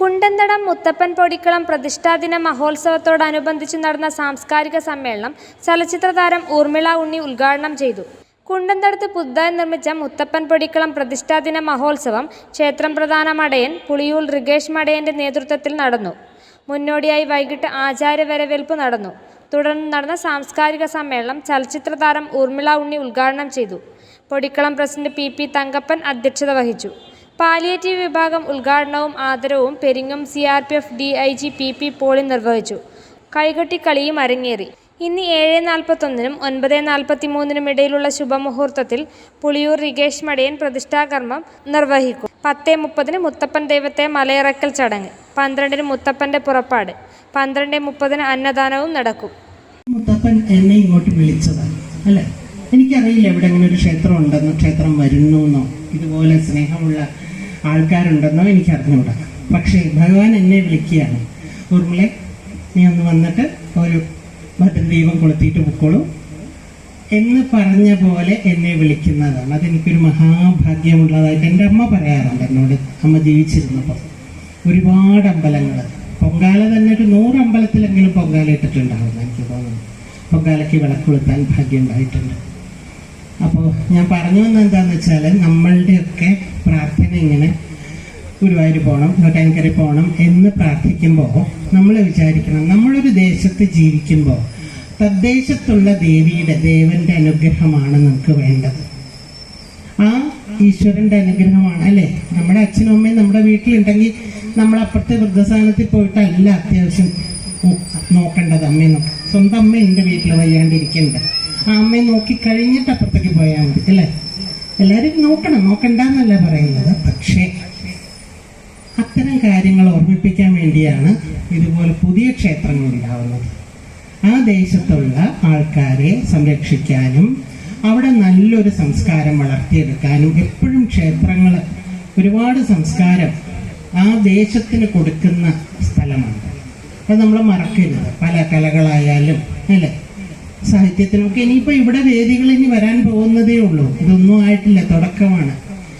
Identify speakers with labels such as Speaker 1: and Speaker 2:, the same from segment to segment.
Speaker 1: കുണ്ടന്തടം മുത്തപ്പൻ പൊടിക്കളം പ്രതിഷ്ഠാദിന മഹോത്സവത്തോടനുബന്ധിച്ച് നടന്ന സാംസ്കാരിക സമ്മേളനം ചലച്ചിത്ര താരം ഊർമിള ഉണ്ണി ഉദ്ഘാടനം ചെയ്തു. കുണ്ടന്തടത്ത് പുതുതായി നിർമ്മിച്ച മുത്തപ്പൻ പൊടിക്കളം പ്രതിഷ്ഠാദിന മഹോത്സവം ക്ഷേത്രം പ്രധാന മടയൻ പുളിയൂൽ റിഗേഷ് മടയന്റെ നേതൃത്വത്തിൽ നടന്നു. മുന്നോടിയായി വൈകിട്ട് ആചാര്യ വരവേൽപ്പ് നടന്നു. തുടർന്ന് നടന്ന സാംസ്കാരിക സമ്മേളനം ചലച്ചിത്ര താരം ഊർമിള ഉണ്ണി ഉദ്ഘാടനം ചെയ്തു. Podikkalam president P P Thankappan അധ്യക്ഷത വഹിച്ചു. പാലിയേറ്റീവ് വിഭാഗം ഉദ്ഘാടനവും ആദരവും Peringam C R P F D I G P P Poly നിർവഹിച്ചു. കൈകൊട്ടിക്കളിയും അരങ്ങേറി. ഇന്ന് ഏഴ് നാൽപ്പത്തൊന്നിനും ഒൻപത് നാൽപ്പത്തിമൂന്നിനും ഇടയിലുള്ള ശുഭമുഹൂർത്തത്തിൽ പുളിയൂർ റിഗേഷ് മടയൻ പ്രതിഷ്ഠാകർമ്മം നിർവഹിക്കും. പത്ത് മുപ്പതിന് മുത്തപ്പൻ ദൈവത്തെ മലയിറക്കൽ ചടങ്ങ്. പന്ത്രണ്ടിന് മുത്തപ്പന്റെ പുറപ്പാട്. പന്ത്രണ്ട് മുപ്പതിന് അന്നദാനവും നടക്കും.
Speaker 2: മുത്തപ്പൻ എന്നെ ഇങ്ങോട്ട് വിളിച്ചതാണ് അല്ലേ? എനിക്കറിയില്ല ഇവിടെ ഇങ്ങനെ ഒരു ക്ഷേത്രം ഉണ്ടെന്നോ ക്ഷേത്രം വരുന്നു എന്നോ ഇതുപോലെ സ്നേഹമുള്ള ആൾക്കാരുണ്ടെന്നോ എനിക്ക് അറിഞ്ഞുകൂടാ പക്ഷേ ഭഗവാൻ എന്നെ വിളിക്കുകയാണ്. ഉർമിളെ നീ ഒന്ന് വന്നിട്ട് ഒരു ഭദ്രദീപം കൊളുത്തിയിട്ട് പൊക്കോളൂ. എന്ന് പറഞ്ഞ പോലെ എന്നെ വിളിക്കുന്നതാണ്. അതെനിക്കൊരു മഹാഭാഗ്യമുള്ളതായിട്ട് എന്റെ അമ്മ പറയാറുണ്ട് എന്നോട്. അമ്മ ജീവിച്ചിരുന്നപ്പോൾ. ഒരുപാട് അമ്പലങ്ങൾ. പൊങ്കാല തന്നെ ഒരു നൂറ് അമ്പലത്തിലെങ്കിലും പൊങ്കാല ഇട്ടിട്ടുണ്ടാവും എനിക്ക് തോന്നുന്നു. പൊങ്കാലയ്ക്ക് വിളക്കൊളുത്താൻ ഭാഗ്യം ഉണ്ടായിട്ടുണ്ട് അപ്പോൾ ഞാൻ പറഞ്ഞു വന്നത് വെച്ചാൽ നമ്മളുടെയൊക്കെ ഇങ്ങനെ ഗുരുവായൂർ പോകണം തൊട്ടാൻകറി പോകണം എന്ന് പ്രാർത്ഥിക്കുമ്പോൾ നമ്മൾ വിചാരിക്കണം നമ്മളൊരു ദേശത്ത് ജീവിക്കുമ്പോൾ തദ്ദേശത്തുള്ള ദേവിയുടെ ദേവന്റെ അനുഗ്രഹമാണ് നമുക്ക് വേണ്ടത്. ആ ഈശ്വരന്റെ അനുഗ്രഹമാണ് അല്ലേ? നമ്മുടെ അച്ഛനും അമ്മയും നമ്മുടെ വീട്ടിലുണ്ടെങ്കിൽ നമ്മൾ അപ്പുറത്തെ വൃദ്ധസ്ഥാനത്തിൽ പോയിട്ടല്ല അത്യാവശ്യം നോക്കേണ്ടത് അമ്മയെ നോക്കാം സ്വന്തം അമ്മ എന്റെ വീട്ടിൽ വയ്യാണ്ടിരിക്കേണ്ടത്. ആ അമ്മയെ നോക്കി കഴിഞ്ഞിട്ട് അപ്പുറത്തേക്ക് പോയാൽ മതി അല്ലേ? എല്ലാവരും നോക്കണം നോക്കണ്ടെന്നല്ല പറയുന്നത്. പക്ഷേ അത്തരം കാര്യങ്ങൾ ഓർമ്മിപ്പിക്കാൻ വേണ്ടിയാണ് ഇതുപോലെ പുതിയ ക്ഷേത്രങ്ങൾ ഉണ്ടാവുന്നത്. ആ ദേശത്തുള്ള ആൾക്കാരെ സംരക്ഷിക്കാനും അവിടെ നല്ലൊരു സംസ്കാരം വളർത്തിയെടുക്കാനും എപ്പോഴും ക്ഷേത്രങ്ങൾ ഒരുപാട് സംസ്കാരം ആ ദേശത്തിന് കൊടുക്കുന്ന സ്ഥലമാണ്. അത് നമ്മൾ മറക്കരുത്. പല കലകളായാലും അല്ലേ? സാഹിത്യത്തിനൊക്കെ ഇനിയിപ്പോൾ ഇവിടെ വേദികൾ ഇനി വരാൻ പോകുന്നതേ ഉള്ളൂ. ഇതൊന്നും ആയിട്ടില്ല തുടക്കമാണ്.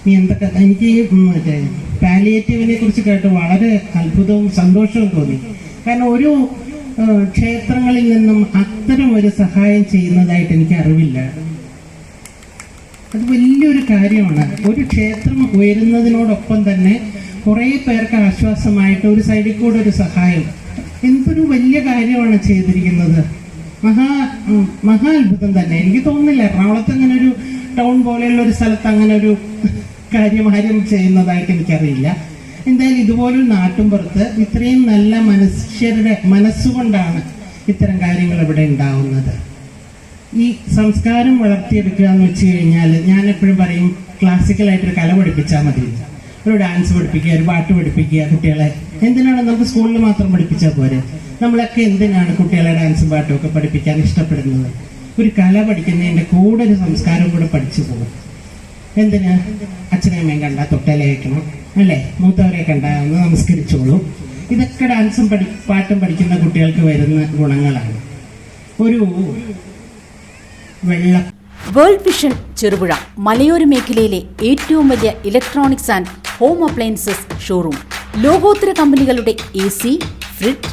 Speaker 2: ഇനി എന്തൊക്കെ എനിക്ക് മറ്റേ പാലിയേറ്റീവിനെ കുറിച്ച് കേട്ട് വളരെ അത്ഭുതവും സന്തോഷവും തോന്നി. കാരണം ഒരു ക്ഷേത്രങ്ങളിൽ നിന്നും അത്തരം ഒരു സഹായം ചെയ്യുന്നതായിട്ട് എനിക്ക് അറിവില്ല. അത് വലിയൊരു കാര്യമാണ്. ഒരു ക്ഷേത്രം ഉയരുന്നതിനോടൊപ്പം തന്നെ കുറേ പേർക്ക് ആശ്വാസമായിട്ട് ഒരു സൈഡിൽ കൂടെ ഒരു സഹായം. എന്തൊരു വലിയ കാര്യമാണ് ചെയ്തിരിക്കുന്നത്. മഹാ മഹാ അത്ഭുതം തന്നെ. എനിക്ക് തോന്നുന്നില്ല എറണാകുളത്ത് അങ്ങനെ ഒരു ടൗൺ പോലെയുള്ള ഒരു സ്ഥലത്ത് അങ്ങനെ ഒരു കാര്യം ആരും ചെയ്യുന്നതായിട്ട് എനിക്കറിയില്ല. എന്തായാലും ഇതുപോലൊരു നാട്ടുംപുറത്ത് ഇത്രയും നല്ല മനുഷ്യരുടെ മനസ്സുകൊണ്ടാണ് ഇത്തരം കാര്യങ്ങൾ ഇവിടെ ഉണ്ടാവുന്നത്. ഈ സംസ്കാരം വളർത്തിയെടുക്കുക എന്ന് വെച്ച് കഴിഞ്ഞാൽ ഞാൻ എപ്പോഴും പറയും ക്ലാസിക്കലായിട്ടൊരു കല പഠിപ്പിച്ചാൽ മതി. ഒരു ഡാൻസ് പഠിപ്പിക്കുക ഒരു പാട്ട് പഠിപ്പിക്കുക കുട്ടികളെ. എന്തിനാണ് നമുക്ക് സ്കൂളിൽ മാത്രം പഠിപ്പിച്ചാൽ പോരെ? നമ്മളൊക്കെ എന്തിനാണ് കുട്ടികളെ ഡാൻസും പാട്ടും ഒക്കെ പഠിപ്പിക്കാൻ ഇഷ്ടപ്പെടുന്നത്? ഒരു കല പഠിക്കുന്നതിന്റെ കൂടെ ഒരു സംസ്കാരം കൂടെ പഠിച്ചു പോകും എന്തിനാ? അച്ഛനമ്മയും കണ്ട തൊട്ടല വയ്ക്കണം അല്ലേ? മൂത്തവരെ കണ്ട ഒന്ന് നമസ്കരിച്ചോളൂ. ഇതൊക്കെ ഡാൻസും പഠി പാട്ടും പഠിക്കുന്ന കുട്ടികൾക്ക് വരുന്ന ഗുണങ്ങളാണ്. ഒരു വെള്ളം
Speaker 3: വേൾഡ് വിഷൻ ചെറുപുഴ മലയോര മേഖലയിലെ ഏറ്റവും വലിയ electronics and home appliances showroom ലോകോത്തര കമ്പനികളുടെ A C fridge